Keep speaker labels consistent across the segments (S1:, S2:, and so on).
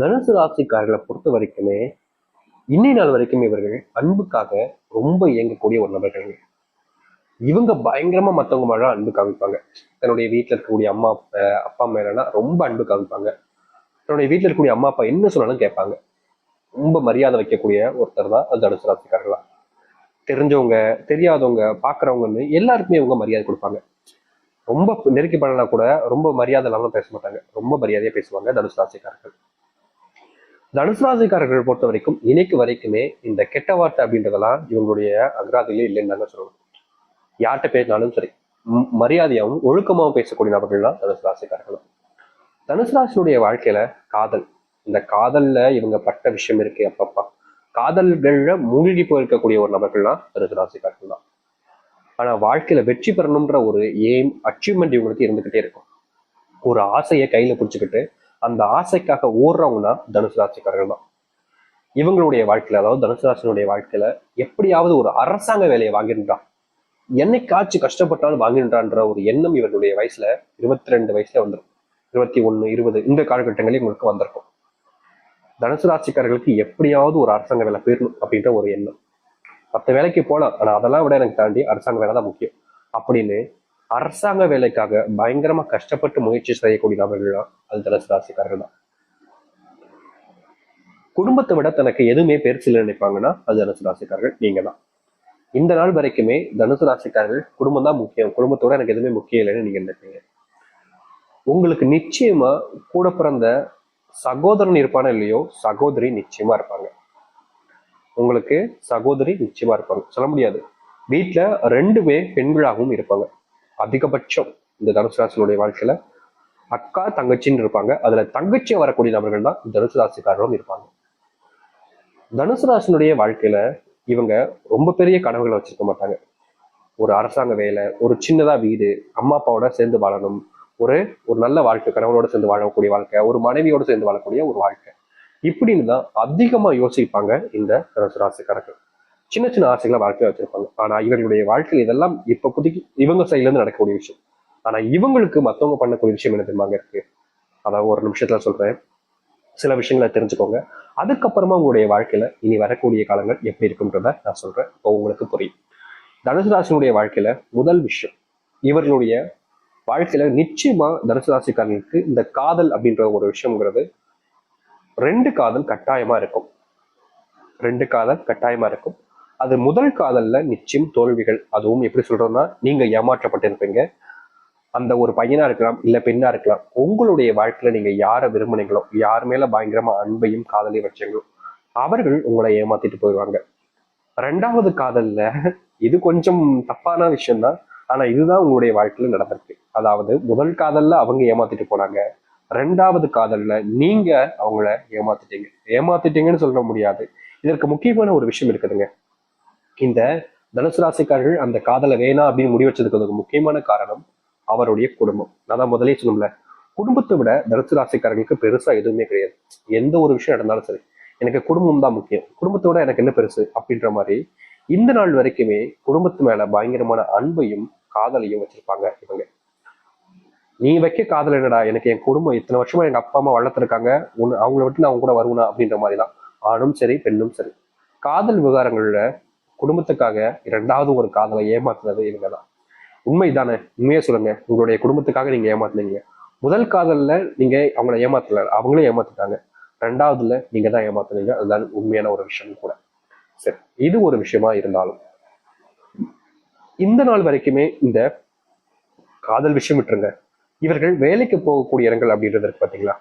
S1: தனுசு ராசிக்காரர்களை பொறுத்த வரைக்குமே இன்னை நாள் வரைக்கும் இவர்கள் அன்புக்காக ரொம்ப இயங்கக்கூடிய ஒரு நபர்கள் இவங்க பயங்கரமா மற்றவங்க மேல அன்பு காமிப்பாங்க. தன்னுடைய வீட்டில் இருக்கக்கூடிய அம்மா அப்பா அப்பா மேலனா ரொம்ப அன்பு காமிப்பாங்க. தன்னுடைய வீட்டில் இருக்கக்கூடிய அம்மா அப்பா என்ன சொன்னாலும் கேட்பாங்க. ரொம்ப மரியாதை வைக்கக்கூடிய ஒருத்தர் தான் அது தனுசு ராசிக்காரர்களா. தெரிஞ்சவங்க தெரியாதவங்க பார்க்குறவங்கன்னு எல்லாருக்குமே இவங்க மரியாதை கொடுப்பாங்க. ரொம்ப நெருக்கி பண்ணலாம் கூட ரொம்ப மரியாதை இல்லாமல் பேச மாட்டாங்க. ரொம்ப மரியாதையாக பேசுவாங்க தனுசு ராசிக்காரர்கள். தனுசு ராசிக்காரர்கள் பொறுத்த வரைக்கும் இன்னைக்கு வரைக்குமே இந்த கெட்ட வார்த்தை அப்படின்றதெல்லாம் இவங்களுடைய அகராதிலே இல்லைன்னு தாங்க சொல்லணும். யார்கிட்ட பேசினாலும் சரி மரியாதையாகவும் ஒழுக்கமாகவும் பேசக்கூடிய நபர்கள் தான் தனுசு ராசிக்காரர்கள் தனுசு ராசினுடைய வாழ்க்கையில காதல் இந்த காதல்ல இவங்க பட்ட விஷயம் இருக்கு அப்பப்பா. காதல்கள்ல மூழ்கி போயிருக்கக்கூடிய ஒரு நபர்கள்லாம் தனுசு ராசிக்காரர்கள் தான். ஆனா வாழ்க்கையில வெற்றி பெறணும்ன்ற ஒரு எய்ம் அச்சீவ்மெண்ட் இவங்களுக்கு இருந்துகிட்டே இருக்கும். ஒரு ஆசையை கையில பிடிச்சிக்கிட்டு அந்த ஆசைக்காக ஓடுறவங்கன்னா தனுசு ராசிக்காரர்கள் தான். இவங்களுடைய வாழ்க்கையில அதாவது தனுசு ராசினுடைய வாழ்க்கையில எப்படியாவது ஒரு அரசாங்க வேலையை வாங்கின்றான் என்னைக்காச்சும் கஷ்டப்பட்டாலும் வாங்கின்றான்ற ஒரு எண்ணம் இவர்களுடைய வயசுல இருபத்தி ரெண்டு வயசுல வந்துடும் இருபத்தி ஒண்ணு இருபது இந்த காலகட்டங்களில் உங்களுக்கு வந்திருக்கும். தனுசு ராசிக்காரர்களுக்கு எப்படியாவது ஒரு அரசாங்க வேலை போயிடணும் அப்படின்ற ஒரு எண்ணம். மற்ற வேலைக்கு போகலாம் ஆனா அதெல்லாம் விட எனக்கு தாண்டி அரசாங்க வேலை தான் முக்கியம். அப்படின்னு அரசாங்க வேலைக்காக பயங்கரமா கஷ்டப்பட்டு முயற்சி செய்யக்கூடிய நபர்கள் தான் அது தனுசு ராசிக்காரர்கள் தான். குடும்பத்தை விட தனக்கு எதுவுமே பெருசில் நினைப்பாங்கன்னா அது தனுசு ராசிக்காரர்கள் நீங்க தான். இந்த நாள் வரைக்குமே தனுசு ராசிக்காரர்கள் குடும்பம் தான் முக்கியம். குடும்பத்தோட எனக்கு எதுவுமே முக்கியம் இல்லைன்னு நீங்க நினைப்பீங்க. உங்களுக்கு நிச்சயமா கூட பிறந்த சகோதரன் இருப்பானோ இல்லையோ சகோதரி நிச்சயமா இருப்பாங்க. உங்களுக்கு சகோதரி நிச்சயமா இருப்பாங்க. சொல்ல முடியாது. வீட்டுல ரெண்டுமே பெண்களாகவும் இருப்பாங்க. அதிகபட்சம் இந்த தனுசு ராசினுடைய வாழ்க்கையில அக்கா தங்கச்சின்னு இருப்பாங்க. அதுல தங்கச்சி வரக்கூடிய நபர்கள் தான் தனுசு ராசிக்காரரும் இருப்பாங்க. தனுசு ராசினுடைய வாழ்க்கையில இவங்க ரொம்ப பெரிய கனவுகளை வச்சிருக்க மாட்டாங்க. ஒரு அரசாங்க வேலை ஒரு சின்னதா வீடு அம்மா அப்பாவோட சேர்ந்து வாழணும். ஒரு ஒரு நல்ல வாழ்க்கை கணவனோட சேர்ந்து வாழக்கூடிய வாழ்க்கை ஒரு மனைவியோட சேர்ந்து வாழக்கூடிய ஒரு வாழ்க்கை. இப்படின்னு தான் அதிகமா யோசிப்பாங்க இந்த தனுசு ராசிக்காரர்கள். சின்ன சின்ன ஆசைகளை வாழ்க்கையில வச்சிருப்பாங்க. ஆனா இவர்களுடைய வாழ்க்கையில் இதெல்லாம் இப்ப புதுக்கி இவங்க சைட்ல இருந்து நடக்கக்கூடிய விஷயம். ஆனா இவங்களுக்கு மத்தவங்க பண்ணக்கூடிய விஷயம் என்ன தெரியுமாங்க இருக்கு? அதாவது ஒரு நிமிஷத்துல சொல்றேன். சில விஷயங்களை தெரிஞ்சுக்கோங்க. அதுக்கப்புறமா உங்களுடைய வாழ்க்கையில இனி வரக்கூடிய காலங்கள் எப்படி இருக்குன்றத நான் சொல்றேன். இப்போ உங்களுக்கு புரியும். தனுசு ராசினுடைய வாழ்க்கையில முதல் விஷயம் இவர்களுடைய வாழ்க்கையில நிச்சயமா தனுசு ராசிக்காரர்களுக்கு இந்த காதல் அப்படின்ற ஒரு விஷயம்ங்கிறது ரெண்டு காதல் கட்டாயமா இருக்கும். ரெண்டு காதல் கட்டாயமா இருக்கும். அது முதல் காதல்ல நிச்சயம் தோல்விகள். அதுவும் எப்படி சொல்றோம்னா நீங்க ஏமாற்றப்பட்டிருப்பீங்க. அந்த ஒரு பையனா இருக்கலாம் இல்ல பெண்ணா இருக்கலாம். உங்களுடைய வாழ்க்கையில நீங்க யாரை விரும்புனீங்களோ யார் மேல பயங்கரமா அன்பையும் காதலையும் வச்சீங்களோ அவர்கள் உங்களை ஏமாத்திட்டு போயிடுவாங்க. ரெண்டாவது காதல்ல இது கொஞ்சம் தப்பான விஷயம்தான். ஆனா இதுதான் உங்களுடைய வாழ்க்கையில நடந்திருக்கு. அதாவது முதல் காதல்ல அவங்க ஏமாத்திட்டு போனாங்க. ரெண்டாவது காதல்ல நீங்க அவங்கள ஏமாத்திட்டீங்க. ஏமாத்திட்டீங்கன்னு சொல்ல முடியாது. இதற்கு முக்கியமான ஒரு விஷயம் இருக்குதுங்க. இந்த தனுசு ராசிக்காரர்கள் அந்த காதலை வேணாம் அப்படின்னு முடிவு வச்சதுக்கு அதுக்கு முக்கியமான காரணம் அவருடைய குடும்பம். நான் தான் முதலே சொன்னோம்ல குடும்பத்தை விட தனுசு ராசிக்காரர்களுக்கு பெருசா எதுவுமே கிடையாது. எந்த ஒரு விஷயம் நடந்தாலும் சரி. எனக்கு குடும்பம் தான் முக்கியம். குடும்பத்தோட எனக்கு என்ன பெருசு அப்படின்ற மாதிரி இந்த நாள் வரைக்குமே குடும்பத்து மேல பயங்கரமான அன்பையும் காதலையும் வச்சிருப்பாங்க இவங்க. நீ வைக்க காதல் என்னடா? எனக்கு என் குடும்பம் இத்தனை வருஷமா எங்க அப்பா அம்மா வளர்த்துருக்காங்க உன் அவங்கள விட்டு நான் அவங்க கூட வருவனா அப்படின்ற மாதிரி தான் ஆணும் சரி பெண்ணும் சரி. காதல் விவகாரங்கள்ல குடும்பத்துக்காக இரண்டாவது ஒரு காதலை ஏமாத்துறது இவங்க தான் உண்மைதானே? உண்மையா சொல்லுங்க. உங்களுடைய குடும்பத்துக்காக நீங்க ஏமாத்துனீங்க. முதல் காதல்ல நீங்க அவங்கள ஏமாத்தல அவங்களும் ஏமாத்துட்டாங்க. ரெண்டாவதுல நீங்க தான் ஏமாத்துனீங்க. அதுதான் உண்மையான ஒரு விஷயம் கூட. சரி இது ஒரு விஷயமா இருந்தாலும் இந்த நாள் வரைக்குமே இந்த காதல் விஷயம் விட்டுருங்க. இவர்கள் வேலைக்கு போகக்கூடிய இடங்கள் அப்படின்றது இருக்கு பாத்தீங்களா?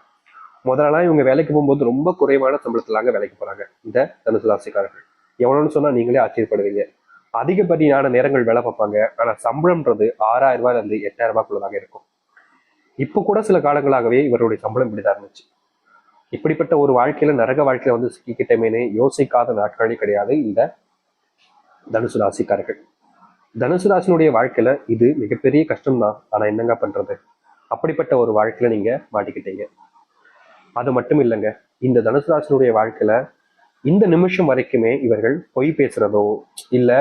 S1: முதலெல்லாம் இவங்க வேலைக்கு போகும்போது ரொம்ப குறைவான சம்பளத்திலாங்க வேலைக்கு போறாங்க. இந்த தனுசு ராசிக்காரர்கள். எவ்வளோன்னு சொன்னால் நீங்களே ஆச்சரியப்படுவீங்க. அதிகப்படியான நேரங்கள் வேலை பார்ப்பாங்க. ஆனால் சம்பளம்ன்றது ஆறாயிரம் ரூபாயில இருந்து எட்டாயிரம் ரூபாய்க்குள்ளதாக இருக்கும். இப்போ கூட சில காலங்களாகவே இவருடைய சம்பளம் இப்படிதான் இருந்துச்சு. இப்படிப்பட்ட ஒரு வாழ்க்கையில நரக வாழ்க்கையில வந்து சிக்கிக்கிட்டமேனே யோசிக்காத நாட்களே கிடையாது இந்த தனுசு ராசிக்காரர்கள். தனுசு ராசினுடைய வாழ்க்கையில இது மிகப்பெரிய கஷ்டம்தான். ஆனா என்னங்க பண்றது? அப்படிப்பட்ட ஒரு வாழ்க்கையில நீங்க மாட்டிக்கிட்டீங்க. அது மட்டும் இல்லைங்க. இந்த தனுசு ராசினுடைய வாழ்க்கையில இந்த நிமிஷம் வரைக்குமே இவர்கள் பொய் பேசுறதோ இல்ல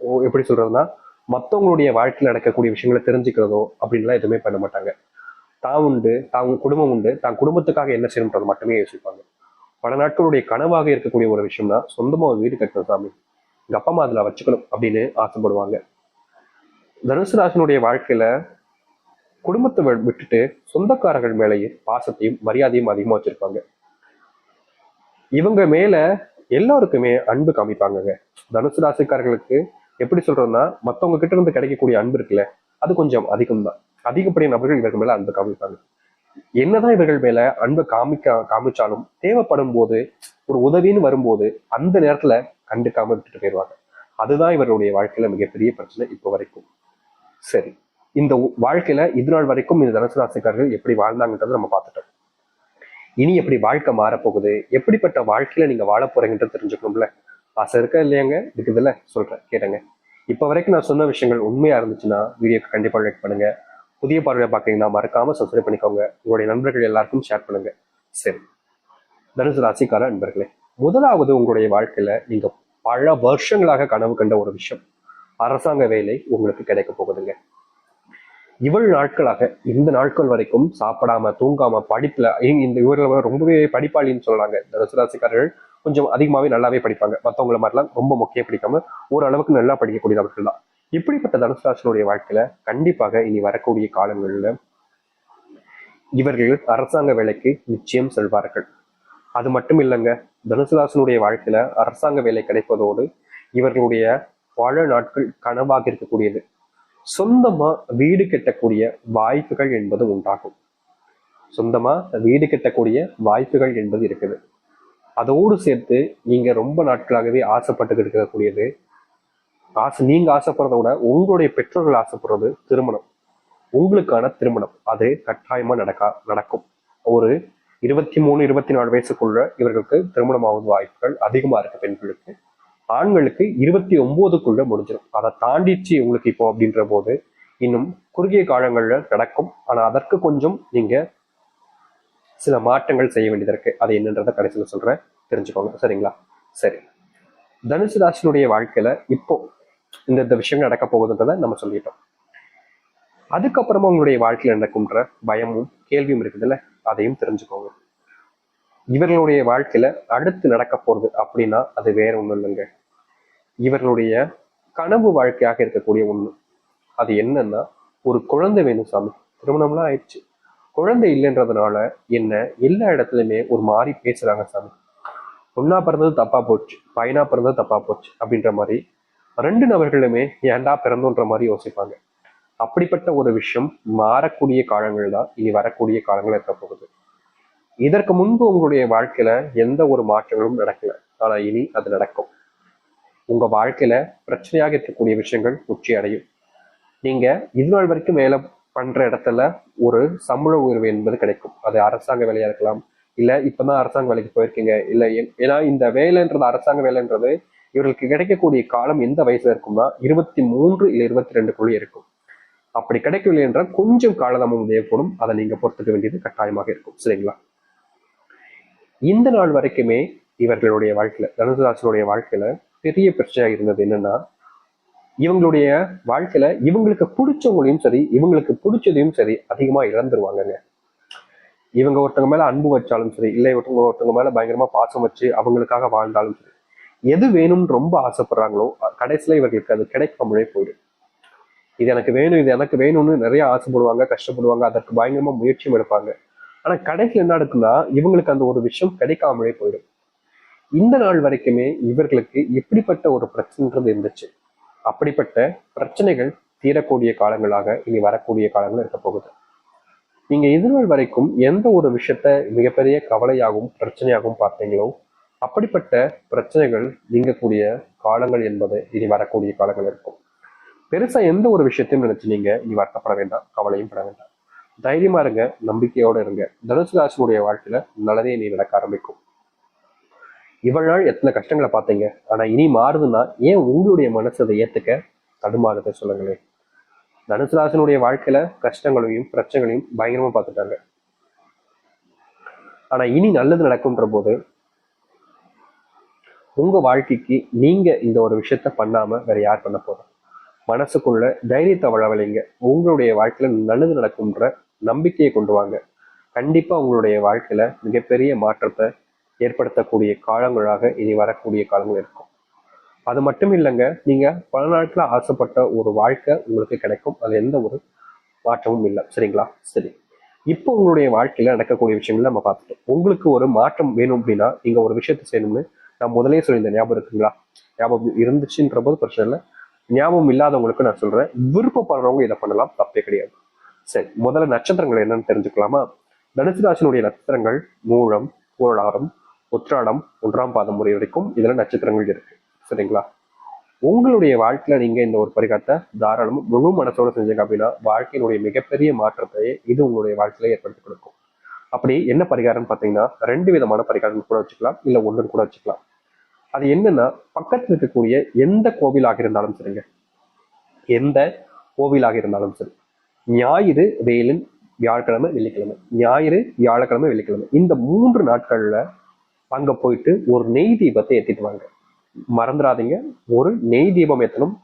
S1: ஓ, எப்படி சொல்றதுன்னா மத்தவங்களுடைய வாழ்க்கையில் நடக்கக்கூடிய விஷயங்களை தெரிஞ்சுக்கிறதோ அப்படின்லாம் எதுவுமே பண்ண மாட்டாங்க. தான் உண்டு தான் குடும்பம் உண்டு தான் குடும்பத்துக்காக என்ன செய்யணுன்றது மட்டுமே யோசிப்பாங்க. பல நாட்களுடைய கனவாக இருக்கக்கூடிய ஒரு விஷயம்னா சொந்தமா ஒரு வீடு கட்டணும் சாமி எங்க அப்பா அம்மா அதுல வச்சுக்கணும் அப்படின்னு ஆசைப்படுவாங்க. தனுசுராசனுடைய வாழ்க்கையில குடும்பத்தை வி- விட்டுட்டு சொந்தக்காரர்கள் மேலேயே பாசத்தையும் மரியாதையும் அதிகமா வச்சிருப்பாங்க. இவங்க மேல எல்லாருக்குமே அன்பு காமிப்பாங்கங்க. தனுசு ராசிக்காரர்களுக்கு எப்படி சொல்றதுன்னா மத்தவங்க கிட்ட இருந்து கிடைக்கக்கூடிய அன்பு இருக்குல்ல அது கொஞ்சம் அதிகம் தான் அதிகப்படிய நபர்கள் இவர்கள் மேல அன்பு காமிப்பாங்க. என்னதான் இவர்கள் மேல அன்பு காமிக்க காமிச்சாலும் தேவைப்படும் போது ஒரு உதவின்னு வரும்போது அந்த நேரத்துல கண்டுக்காம விட்டுட்டு போயிடுவாங்க. அதுதான் இவருடைய வாழ்க்கையில மிகப்பெரிய பிரச்சனை இப்போ வரைக்கும். சரி இந்த வாழ்க்கையில இது நாள் வரைக்கும் இந்த தனுசு ராசிக்காரர்கள் எப்படி வாழ்ந்தாங்கன்றதை நம்ம பார்த்துட்டோம். இனி எப்படி வாழ்க்கை மாறப்போகுது? எப்படிப்பட்ட வாழ்க்கையில நீங்க வாழ போறீங்கன்றது தெரிஞ்சுக்கணும்ல? ஆசை இருக்கா இல்லையாங்க? இருக்குதுல்ல? சொல்றேன் கேட்டங்க. இப்ப வரைக்கும் நான் சொன்ன விஷயங்கள் உண்மையா இருந்துச்சுன்னா வீடியோக்கு கண்டிப்பா லைக் பண்ணுங்க. புதிய பார்வையை பார்க்கறீங்கன்னா மறக்காம சப்ஸ்கிரைப் பண்ணிக்கோங்க. உங்களுடைய நண்பர்கள் எல்லாருக்கும் ஷேர் பண்ணுங்க. சரி. தனுசு ராசிக்கார நண்பர்களே முதலாவது உங்களுடைய வாழ்க்கையில நீங்க பல வருஷங்களாக கனவு கண்ட ஒரு விஷயம் அரசாங்க வேலை உங்களுக்கு கிடைக்க போகுதுங்க. இவ்வளவு நாட்களாக இந்த நாட்கள் வரைக்கும் சாப்பிடாம தூங்காம படிப்புல இந்த இவர்கள் ரொம்பவே படிப்பாளின்னு சொல்லலாங்க இந்த ராசிக்காரர்கள் கொஞ்சம் அதிகமாவே நல்லாவே படிப்பாங்க. மற்றவங்கள மாதிரிலாம் ரொம்ப முக்கிய படிக்காம ஓரளவுக்கு நல்லா படிக்கக்கூடியவர்கள் தான். இப்படிப்பட்ட தனுசுராசனுடைய வாழ்க்கையில கண்டிப்பாக இனி வரக்கூடிய காலங்களில் இவர்கள் அரசாங்க வேலைக்கு நிச்சயம் செல்வார்கள். அது மட்டும் இல்லைங்க தனுசுராசனுடைய வாழ்க்கையில அரசாங்க வேலை கிடைப்பதோடு இவர்களுடைய பல நாட்கள் கனவாக இருக்கக்கூடியது. சொந்தமா வீடு கட்டக்கூடிய வாய்ப்புகள் என்பது உண்டாகும். சொந்தமா வீடு கட்டக்கூடிய வாய்ப்புகள் என்பது இருக்குது. அதோடு சேர்த்து நீங்க ரொம்ப நாட்களாகவே ஆசைப்பட்டு இருக்கக்கூடியது. ஆசை நீங்க ஆசைப்படுறத விட உங்களுடைய பெற்றோர்கள் ஆசைப்படுறது திருமணம். உங்களுக்கான திருமணம். அது கட்டாயமா நடக்கா நடக்கும். ஒரு இருபத்தி மூணு இருபத்தி நாலு வயசுக்குள்ள இவர்களுக்கு திருமணம் ஆகும் வாய்ப்புகள் அதிகமா இருக்கு பெண்களுக்கு. ஆண்களுக்கு இருபத்தி ஒன்பதுக்குள்ள முடிஞ்சிடும் அதை தாண்டிச்சு உங்களுக்கு இப்போ அப்படின்ற போது இன்னும் குறுகிய காலங்களில் நடக்கும். ஆனா அதற்கு கொஞ்சம் நீங்க சில மாற்றங்கள் செய்ய வேண்டியது இருக்கு. அது என்னன்றதை கடைசியில் சொல்றேன். தெரிஞ்சுக்கோங்க. சரிங்களா? சரி. தனுசு ராசினுடைய வாழ்க்கையில இப்போ இந்த இந்த விஷயங்கள் நடக்க போகுதுன்றதை நம்ம சொல்லிட்டோம். அதுக்கப்புறமா உங்களுடைய வாழ்க்கையில நடக்கும்ன்ற பயமும் கேள்வியும் இருக்குதுல்ல? அதையும் தெரிஞ்சுக்கோங்க. இவர்களுடைய வாழ்க்கையில அடுத்து நடக்க போறது அப்படின்னா அது வேற ஒண்ணும் இல்லைங்க. இவர்களுடைய கனவு வாழ்க்கையாக இருக்கக்கூடிய ஒண்ணு. அது என்னன்னா ஒரு குழந்தை வேணும் சாமி. திருமணம்லாம் ஆயிடுச்சு. குழந்தை இல்லைன்றதுனால என்ன எல்லா இடத்துலையுமே ஒரு மாதிரி பேசுறாங்க சாமி. பொண்ணா பிறந்தது தப்பா போச்சு பையனா பிறந்தது தப்பா போச்சு அப்படின்ற மாதிரி ரெண்டு நபர்களுமே ஏன்டா பிறந்தோன்ற மாதிரி யோசிப்பாங்க. அப்படிப்பட்ட ஒரு விஷயம் மாறக்கூடிய காலங்கள் தான் இனி வரக்கூடிய காலங்கள் இருக்க போகுது. இதற்கு முன்பு உங்களுடைய வாழ்க்கையில எந்த ஒரு மாற்றங்களும் நடக்கல. ஆனா இனி அது நடக்கும். உங்க வாழ்க்கையில பிரச்சனையாக இருக்கக்கூடிய விஷயங்கள் உச்சி அடையும். நீங்க இதுநாள் வரைக்கும் வேலை பண்ற இடத்துல ஒரு சம்பள உயர்வு என்பது கிடைக்கும். அது அரசாங்க வேலையா இருக்கலாம் இல்ல இப்பதான் அரசாங்க வேலைக்கு போயிருக்கீங்க இல்ல ஏன்னா இந்த வேலைன்றது அரசாங்க வேலைன்றது இவர்களுக்கு கிடைக்கக்கூடிய காலம் எந்த வயசுல இருக்கும்னா இருபத்தி மூன்று இல்ல இருபத்தி ரெண்டுக்குள்ளே இருக்கும். அப்படி கிடைக்கவில்லை என்றால் கொஞ்சம் காலதாமம் தேவைப்படும். அதை நீங்க பொறுத்துக்க வேண்டியது கட்டாயமாக இருக்கும். சரிங்களா? இந்த நாள் வரைக்குமே இவர்களுடைய வாழ்க்கையில தனுசு ராசினுடைய வாழ்க்கையில பெரிய பிரச்சனையாக இருந்தது என்னன்னா இவங்களுடைய வாழ்க்கையில இவங்களுக்கு பிடிச்சவங்களையும் சரி இவங்களுக்கு பிடிச்சதையும் சரி அதிகமா இழந்துருவாங்கங்க. இவங்க ஒருத்தவங்க மேல அன்பு வச்சாலும் சரி இல்லை ஒருத்தவங்க ஒருத்தவங்க மேல பயங்கரமா பாசம் வச்சு அவங்களுக்காக வாழ்ந்தாலும் சரி எது வேணும்னு ரொம்ப ஆசைப்படுறாங்களோ கடைசியில இவர்களுக்கு அது கிடைக்காமலே போயிடும். இது எனக்கு வேணும் இது எனக்கு வேணும்னு நிறைய ஆசைப்படுவாங்க கஷ்டப்படுவாங்க அதற்கு பயங்கரமா முயற்சியும் எடுப்பாங்க. ஆனா கடைசியில் என்ன நடக்குன்னா இவங்களுக்கு அந்த ஒரு விஷயம் கிடைக்காமலே போயிடும். இந்த நாள் வரைக்குமே இவர்களுக்கு எப்படிப்பட்ட ஒரு பிரச்சனைன்றது இருந்துச்சு. அப்படிப்பட்ட பிரச்சனைகள் தீரக்கூடிய காலங்களாக இனி வரக்கூடிய காலங்கள் இருக்க போகுது. நீங்க இதுநாள் வரைக்கும் எந்த ஒரு விஷயத்த மிகப்பெரிய கவலையாகவும் பிரச்சனையாகவும் பார்த்தீங்களோ அப்படிப்பட்ட பிரச்சனைகள் நீங்கக்கூடிய காலங்கள் என்பது இனி வரக்கூடிய காலங்கள் இருக்கும். பெருசா எந்த ஒரு விஷயத்தையும் நினைச்சு நீங்க இனி வருத்தப்பட வேண்டாம் கவலையும் பட வேண்டாம். தைரியமா இருங்க நம்பிக்கையோட இருங்க. தனுசு ராசினுடைய வாழ்க்கையில நல்லதே நீ நடக்க ஆரம்பிக்கும். இவ்வளவு நாள் எத்தனை கஷ்டங்களை பார்த்தீங்க? ஆனா இனி மாறுதுன்னா ஏன் உங்களுடைய மனசு அதை ஏத்துக்க தடுமாறுதை சொல்லுங்களேன். தனுசுராசனுடைய வாழ்க்கையில கஷ்டங்களையும் பிரச்சனைகளையும் பயங்கரமா பார்த்துட்டாங்க. ஆனா இனி நல்லது நடக்கும்ன்ற போது உங்க வாழ்க்கைக்கு நீங்க இந்த ஒரு விஷயத்த பண்ணாம வேற யார் பண்ண போறோம் மனசுக்குள்ள தைரியத்தை வளவலைங்க உங்களுடைய வாழ்க்கையில நல்லது நடக்கும்ன்ற நம்பிக்கையை கொண்டு வாங்க. கண்டிப்பா உங்களுடைய வாழ்க்கையில மிகப்பெரிய மாற்றத்தை ஏற்படுத்தக்கூடிய காலங்களாக இனி வரக்கூடிய காலங்கள் இருக்கும். அது மட்டும் இல்லைங்க நீங்கள் பல நாட்கள் ஆசைப்பட்ட ஒரு வாழ்க்கை உங்களுக்கு கிடைக்கும். அது எந்த ஒரு மாற்றமும் இல்லை. சரிங்களா? சரி. இப்போ உங்களுடைய வாழ்க்கையில் நடக்கக்கூடிய விஷயங்கள் நம்ம பார்த்துட்டோம். உங்களுக்கு ஒரு மாற்றம் வேணும் அப்படின்னா நீங்கள் ஒரு விஷயத்தை செய்யணும்னு நான் முதலே சொல்லியிருந்தேன். ஞாபகம் இருக்குங்களா? ஞாபகம் இருந்துச்சுன்ற போது பிரச்சனை இல்லை. ஞாபகம் இல்லாதவங்களுக்கு நான் சொல்கிறேன் விருப்பப்படுறவங்க இதை பண்ணலாம். தப்பே கிடையாது. சரி முதல்ல நட்சத்திரங்கள் என்னன்னு தெரிஞ்சுக்கலாமா? தனுசு ராசினுடைய நட்சத்திரங்கள் மூலம் பூரடாரம் உத்ராடம் ஒன்றாம் பாதம் முறை வரைக்கும் இதில் நட்சத்திரங்கள் இருக்கு. சரிங்களா? உங்களுடைய வாழ்க்கையில நீங்க இந்த ஒரு பரிகாரத்தை தாராளமாக முழு மனசோட செஞ்சீங்க அப்படின்னா வாழ்க்கையினுடைய மிகப்பெரிய மாற்றத்தை இது உங்களுடைய வாழ்க்கையில ஏற்படுத்தி கொடுக்கும். அப்படி என்ன பரிகாரம்னு பார்த்தீங்கன்னா ரெண்டு விதமான பரிகாரம் கூட வச்சுக்கலாம் இல்லை ஒன்று கூட வச்சுக்கலாம். அது என்னன்னா பக்கத்தில் இருக்கக்கூடிய எந்த கோவிலாக இருந்தாலும் சரிங்க. எந்த கோவிலாக இருந்தாலும் சரி. ஞாயிறு வேலன் வியாழக்கிழமை வெள்ளிக்கிழமை. ஞாயிறு வியாழக்கிழமை வெள்ளிக்கிழமை. இந்த மூன்று நாட்கள்ல அங்க போயிட்டு ஒரு நெய் தீபத்தை ஏத்திட்டு வாங்க. மறந்துடாதீங்க. ஒரு நெய் தீபம் ஏத்தணும்.